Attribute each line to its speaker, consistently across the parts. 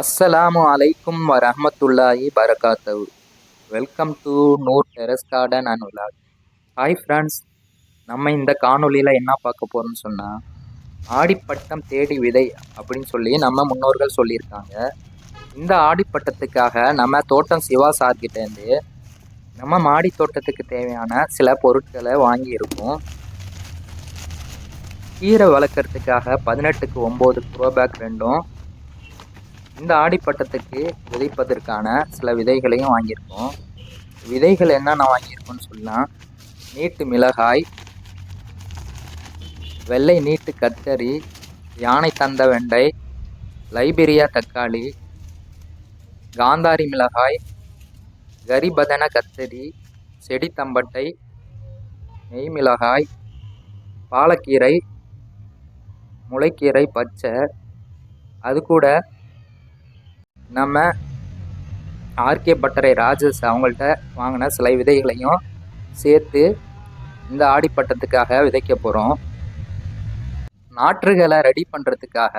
Speaker 1: அஸ்ஸலாமு அலைக்கும் வரஹ்மத்துல்லாஹி பரகாத்தவு welcome to Noor terrace garden and vlog hi friends நம்ம இந்த காணொலியில் என்ன பார்க்க போகிறோம்னு சொன்னால் ஆடிப்பட்டம் தேடி விதை அப்படின்னு சொல்லி நம்ம முன்னோர்கள் சொல்லியிருக்காங்க. இந்த ஆடிப்பட்டத்துக்காக நம்ம தோட்டம் சிவா சார்கிட்டேருந்து நம்ம மாடி தோட்டத்துக்கு தேவையான சில பொருட்களை வாங்கியிருக்கோம். கீரை வளர்க்குறதுக்காக பதினெட்டுக்கு ஒம்பது ப்ரோ பேக் ரெண்டும் இந்த ஆடிப்பட்டத்துக்கு விதைப்பதற்கான சில விதைகளையும் வாங்கியிருக்கோம். விதைகள் என்னென்ன வாங்கியிருக்கோம்னு சொல்லலாம். நீட்டு மிளகாய் வெள்ளை நீட்டு கத்தரி யானை தந்த வெண்டை லைபீரியா தக்காளி காந்தாரி மிளகாய் கரிபதன கத்தரி செடித்தம்பட்டை நெய் மிளகாய் பாலக்கீரை முளைக்கீரை பச்சை அது கூட நம்ம ஆர்கே பட்டரை ராஜஸ் அவங்கள்ட்ட வாங்கின சில விதைகளையும் சேர்த்து இந்த ஆடிப்பட்டத்துக்காக விதைக்க போகிறோம் நாற்றுகளை ரெடி பண்ணுறதுக்காக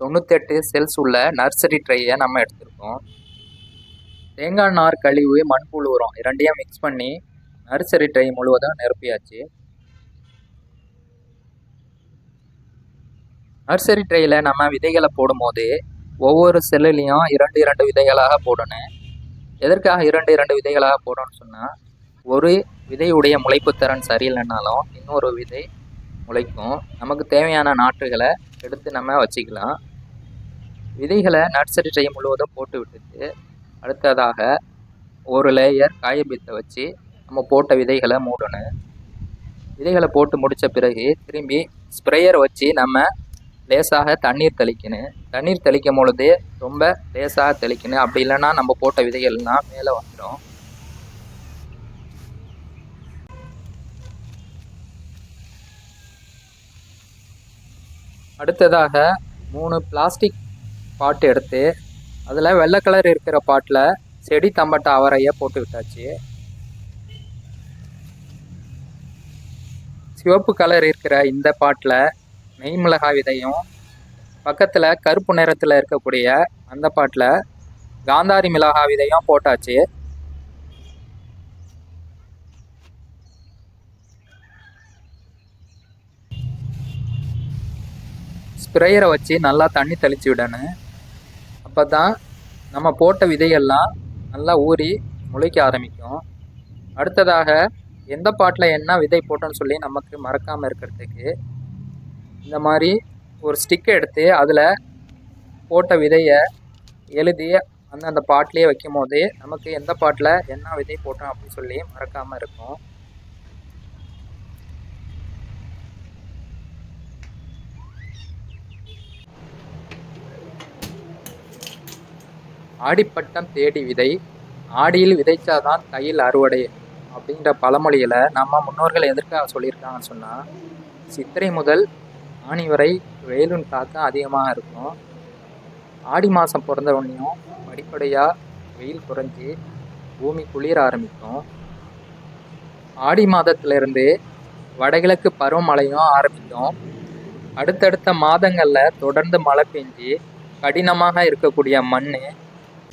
Speaker 1: தொண்ணூத்தெட்டு செல்ஸ் உள்ள நர்சரி ட்ரையை நம்ம எடுத்திருக்கோம். தேங்காய் நார் கழிவு மண்புழு உரம் இரண்டையும் மிக்ஸ் பண்ணி நர்சரி ட்ரை முழுவதும் நிரப்பியாச்சு. நர்சரி ட்ரையில் நம்ம விதைகளை போடும்போது ஒவ்வொரு செல்லுலேயும் இரண்டு இரண்டு விதைகளாக போடணும். எதற்காக இரண்டு இரண்டு விதைகளாக போடணும்னு சொன்னால் ஒரு விதையுடைய முளைப்புத்திறன் சரியில்லைனாலும் இன்னொரு விதை முளைக்கும். நமக்கு தேவையான நாற்றுகளை எடுத்து நம்ம வச்சுக்கலாம். விதைகளை நர்சரி ட்ரை முழுவதும் போட்டு விட்டுட்டு அடுத்ததாக ஒரு லேயர் காயபித்தை வச்சு நம்ம போட்ட விதைகளை மூடணும். விதைகளை போட்டு முடித்த பிறகு திரும்பி ஸ்ப்ரேயர் வச்சு நம்ம லேசாக தண்ணீர் தெளிக்கணும். தண்ணீர் தெளிக்கும் பொழுது ரொம்ப லேசாக தெளிக்கணும். அப்படி இல்லைன்னா நம்ம போட்ட விதைகள்லாம் மேலே வந்துடும். அடுத்ததாக மூணு பிளாஸ்டிக் பாட்டு எடுத்து அதில் வெள்ளை கலர் இருக்கிற பாட்டில் செடி தம்பட்ட அவரையை போட்டு விட்டாச்சு. சிவப்பு கலர் இருக்கிற இந்த பாட்டில் நெய் மிளகாய் விதையும் பக்கத்தில் கருப்பு நிறத்தில் இருக்கக்கூடிய அந்த பாட்டில் காந்தாரி மிளகாய் விதையும் போட்டாச்சு. ஸ்ப்ரேயரை வச்சு நல்லா தண்ணி தெளித்து விடணும். அப்போ தான் நம்ம போட்ட விதையெல்லாம் நல்லா ஊறி முளைக்க ஆரம்பிக்கும். அடுத்ததாக எந்த பாட்டில் என்ன விதை போட்டோன்னு சொல்லி நமக்கு மறக்காமல் இருக்கிறதுக்கு இந்த மாதிரி ஒரு ஸ்டிக்கை எடுத்து அதில் போட்ட விதையை எழுதி அந்தந்த பாட்டிலே வைக்கும் போது நமக்கு எந்த பாட்டில் என்ன விதை போட்டோம் அப்படின்னு சொல்லி மறக்காமல் இருக்கும். ஆடிப்பட்டம் தேடி விதை ஆடியில் விதைச்சாதான் தையில் அறுவடை அப்படின்ற பழமொழியில் நம்ம முன்னோர்கள் எதற்காக சொல்லியிருக்காங்கன்னு சொன்னால் சித்திரை முதல் ஆணி வரை வெயிலின் தாக்கம் அதிகமாக இருக்கும். ஆடி மாதம் பிறந்த உடனேயும் படிப்படியாக வெயில் குறைஞ்சி பூமி குளிர ஆரம்பிக்கும். ஆடி மாதத்திலிருந்து வடகிழக்கு பருவமழையும் ஆரம்பிக்கும். அடுத்தடுத்த மாதங்களில் தொடர்ந்து மழை பெஞ்சு கடினமாக இருக்கக்கூடிய மண்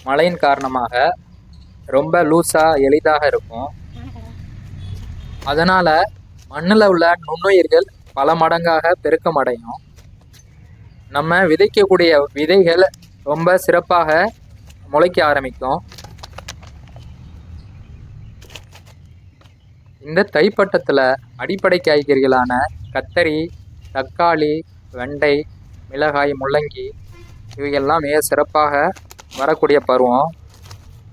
Speaker 1: மழையின் காரணமாக ரொம்ப லூஸாக எளிதாக இருக்கும். அதனால் மண்ணில் உள்ள நுண்ணுயிர்கள் பல மடங்காக பெருக்கம் அடையும் நம்ம விதைக்கக்கூடிய விதைகள் ரொம்ப சிறப்பாக முளைக்க ஆரம்பிக்கும். இந்த தைப்பட்டத்தில் அடிப்படை காய்கறிகளான கத்தரி தக்காளி வெண்டை மிளகாய் முள்ளங்கி இவையெல்லாம் மிக சிறப்பாக வரக்கூடிய பருவம்.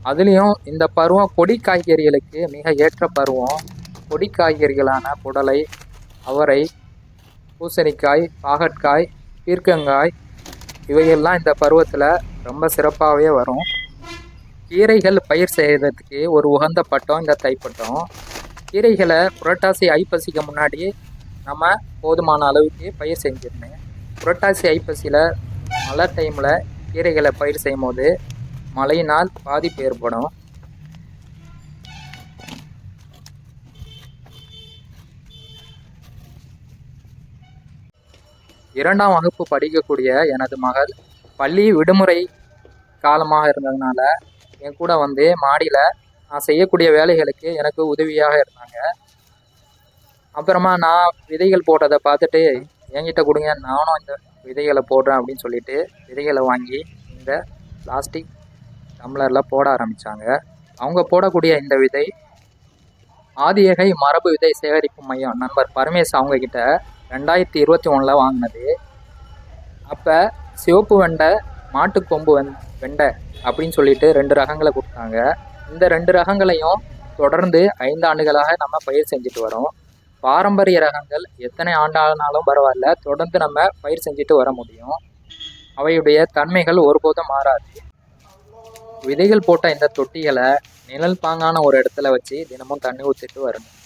Speaker 1: அதுலேயும் இந்த பருவம் கொடி காய்கறிகளுக்கு மிக ஏற்ற பருவம். கொடி காய்கறிகளான புடலை அவரை பூசணிக்காய் பாகற்காய் பீர்க்கங்காய் இவையெல்லாம் இந்த பருவத்தில் ரொம்ப சிறப்பாகவே வரும். கீரைகள் பயிர் செய்கிறதுக்கு ஒரு உகந்த பட்டம் இந்த தைப்பட்டம். கீரைகளை புரட்டாசி ஐப்பசிக்கு முன்னாடி நம்ம போதுமான அளவுக்கு பயிர் செஞ்சிடணும். புரட்டாசி ஐப்பசியில் மழை டைமில் கீரைகளை பயிர் செய்யும் போது மழையினால் பாதிப்பு ஏற்படும். இரண்டாம் வகுப்பு படிக்கக்கூடிய எனது மகள் பள்ளி விடுமுறை காலமாக இருந்ததுனால என் கூட வந்து மாடியில் நான் செய்யக்கூடிய வேலைகளுக்கு எனக்கு உதவியாக இருந்தாங்க. அப்புறமா நான் விதைகள் போட்டதை பார்த்துட்டு என்கிட்ட கொடுங்க நானும் இந்த விதைகளை போடுறேன் அப்படின்னு சொல்லிட்டு விதைகளை வாங்கி இந்த பிளாஸ்டிக் டம்ளரில் போட ஆரம்பித்தாங்க அவங்க போடக்கூடிய இந்த விதை ஆதியகை மரபு விதை சேகரிப்பு மையம் நண்பர் பரமேஷ் அவங்கக்கிட்ட ரெண்டாயிரத்தி இருபத்தி ஒன்றில் வாங்கினது. அப்போ சிவப்பு வெண்டை மாட்டுக்கொம்பு வெண் வெண்டை அப்படின்னு சொல்லிட்டு ரெண்டு ரகங்களை கொடுத்தாங்க. இந்த ரெண்டு ரகங்களையும் தொடர்ந்து ஐந்து ஆண்டுகளாக நம்ம பயிர் செஞ்சுட்டு வரோம். பாரம்பரிய ரகங்கள் எத்தனை ஆண்டானாலும் பரவாயில்ல. தொடர்ந்து நம்ம பயிர் செஞ்சுட்டு வர முடியும். அவையுடைய தன்மைகள் ஒருபோதும் மாறாது. விதைகள் போட்ட இந்த தொட்டிகளை நிழல் பாங்கான ஒரு இடத்துல வச்சு தினமும் தண்ணி ஊற்றிட்டு வரணும்.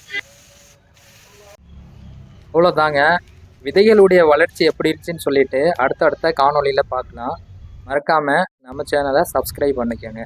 Speaker 1: அவ்வளோதாங்க விதைகளுடைய வளர்ச்சி எப்படி இருந்துச்சுன்னு சொல்லிட்டு அடுத்தடுத்த காணொளியில் பார்க்கலாம். மறக்காமல் நம்ம சேனலை சப்ஸ்கிரைப் பண்ணிக்கோங்க.